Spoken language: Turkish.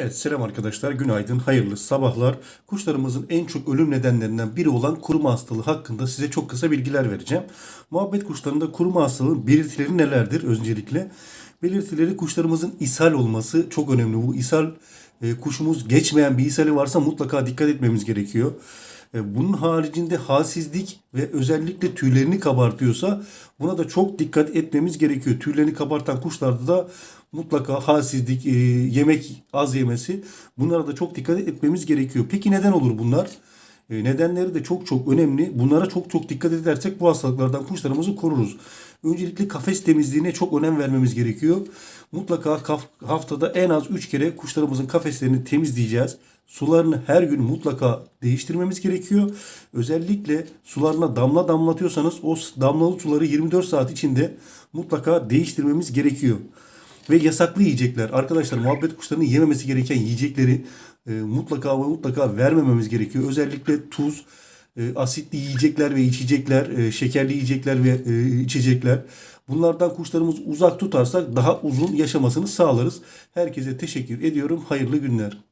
Evet selam arkadaşlar günaydın hayırlı sabahlar. Kuşlarımızın en çok ölüm nedenlerinden biri olan kuruma hastalığı hakkında size çok kısa bilgiler vereceğim. Muhabbet kuşlarında kuruma hastalığın belirtileri nelerdir öncelikle? Belirtileri kuşlarımızın ishal olması çok önemli. Bu ishal e, kuşumuz geçmeyen bir ishali varsa mutlaka dikkat etmemiz gerekiyor. E, Bunun haricinde halsizlik ve özellikle tüylerini kabartıyorsa buna da çok dikkat etmemiz gerekiyor. Tüylerini kabartan kuşlarda da mutlaka halsizlik, e, yemek az yemesi bunlara da çok dikkat etmemiz gerekiyor. Peki neden olur bunlar? E, Nedenleri de çok çok önemli. Bunlara çok çok dikkat edersek bu hastalıklardan kuşlarımızı koruruz. Öncelikle kafes temizliğine çok önem vermemiz gerekiyor. Mutlaka haftada en az 3 kere kuşlarımızın kafeslerini temizleyeceğiz. Sularını her gün mutlaka değiştirmemiz gerekiyor. Özellikle sularına damla damlatıyorsanız o damlalı suları 24 saat içinde mutlaka değiştirmemiz gerekiyor. Ve yasaklı yiyecekler. Arkadaşlar muhabbet kuşlarının yememesi gereken yiyecekleri e, mutlaka ve mutlaka vermememiz gerekiyor. Özellikle tuz, e, asitli yiyecekler ve içecekler, e, şekerli yiyecekler ve e, içecekler. Bunlardan kuşlarımız uzak tutarsak daha uzun yaşamasını sağlarız. Herkese teşekkür ediyorum. Hayırlı günler.